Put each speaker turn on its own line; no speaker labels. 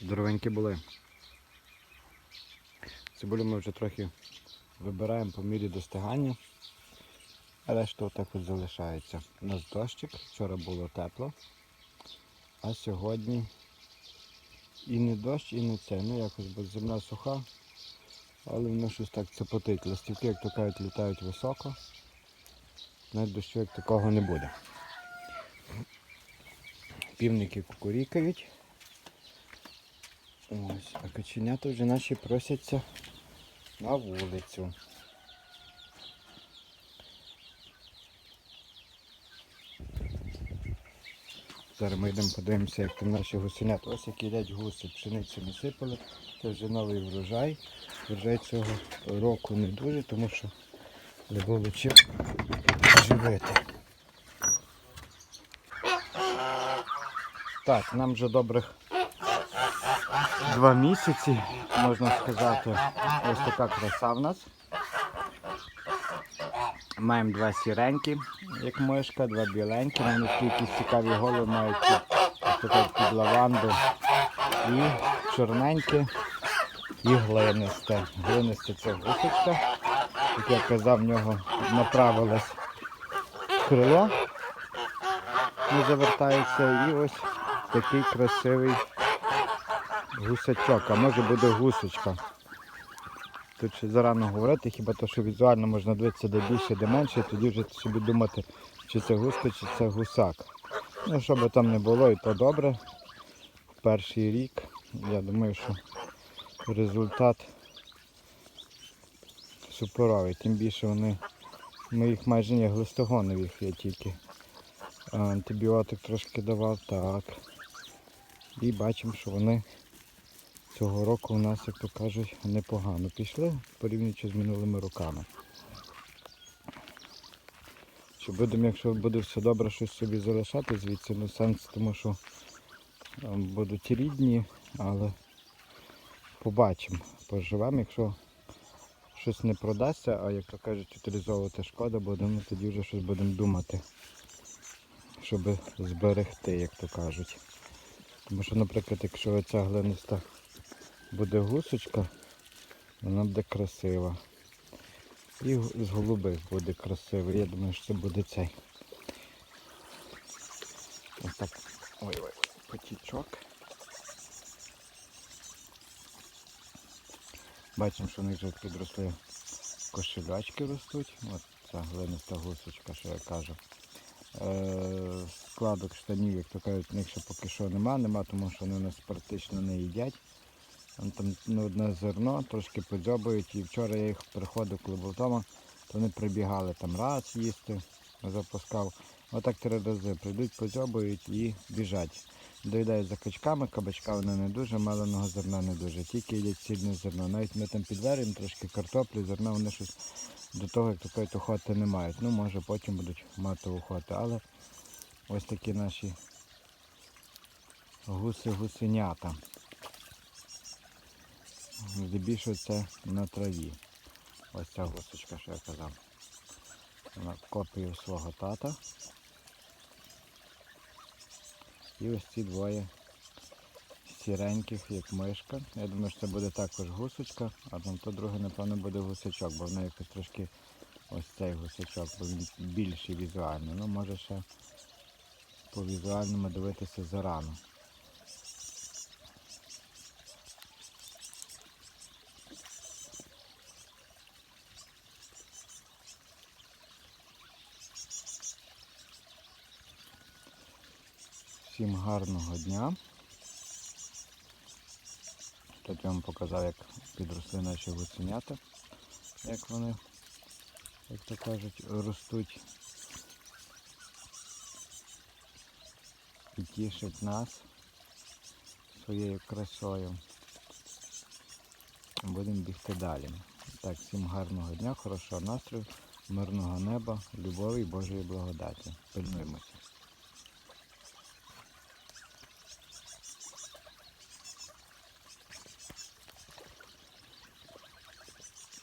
Здоровенькі були. Цибулю ми вже трохи вибираємо по мірі достигання, решта отак от залишається. У нас дощик, вчора було тепло, а сьогодні і не дощ, і не це. Ну якось бо земля суха, але воно щось так цепотить. Листівки, як то кажуть, літають високо. Навіть дощу як такого не буде. Півники кукурікають. Ось, а каченята вже наші просяться на вулицю. Зараз ми йдемо подивимося, як там наші гусенята. Ось які їдять гуси, пшеницю насипали. Це вже новий врожай. Врожай цього року не дуже, тому що не було чим живити. Так, нам вже добрих два місяці, можна сказати, ось така краса в нас. Маємо два сіренькі, як мишка, два біленькі, вони якісь цікаві голови мають під, під лаванду. І чорненьке і глинисте. Глинисте це гусочка. Як я казав, в нього направилось крило, не завертається. І ось такий красивий гусачок, а може буде гусочка. Тут ще зарано говорити, хіба то, що візуально можна дивитися де більше, де менше, тоді вже собі думати, чи це гуска, чи це гусак. Ну, що би там не було, і то добре. Перший рік. Я думаю, що результат суперовий. Тим більше вони, ми їх майже не глистогонив їх я тільки. Антибіотик трошки давав, так. І бачимо, що вони цього року у нас, як то кажуть, непогано пішли, порівнюючи з минулими роками. Що будемо, якщо буде все добре, щось собі залишати звідси, ну сенс, тому що е, будуть рідні, але побачимо, поживемо, якщо щось не продасться, а як то кажуть, утилізовувати шкода буде, ну тоді вже щось будемо думати, щоб зберегти, як то кажуть. Тому що, наприклад, якщо ця глиниста буде гусочка, вона буде красива. І з голубих буде красивий. Я думаю, що це буде цей. Ось так. Ой-ой, потічок. Бачимо, що в них вже підросли кошелячки ростуть. От ця глиниста гусочка, що я кажу. Е, складок штанів, як то кажуть, в них ще поки що нема, нема, тому що вони у нас практично не їдять. Там, ну, одне зерно, трошки подзьобують. І вчора я їх приходив, коли був вдома, то вони прибігали там раз їсти, запускав. Отак три рази прийдуть, подзьобують і біжать. Доїдають за качками, кабачка вони не дуже, меленого зерна не дуже, тільки їдять цільне зерно. Навіть ми там підварюємо трошки картоплі, зерно вони щось до того, як такої охоти не мають. Ну, може потім будуть мати охоту. Але ось такі наші гуси-гусенята. Здебільшого це на траві. Ось ця гусочка, що я казав. Вона копію свого тата. І ось ці двоє сіреньких, як мишка. Я думаю, що це буде також гусочка, а там то друге, напевно, буде гусачок, бо воно якось трошки ось цей гусачок, бо він більший візуально. Ну, може ще по візуальному дивитися зарано. Всім гарного дня. Тут я вам показав, як підросли наші гуценята, як вони, як то кажуть, ростуть і тішать нас своєю красою. Будемо бігти далі. Так, всім гарного дня, хорошого настрою, мирного неба, любові і Божої благодаті. Пильнуємося.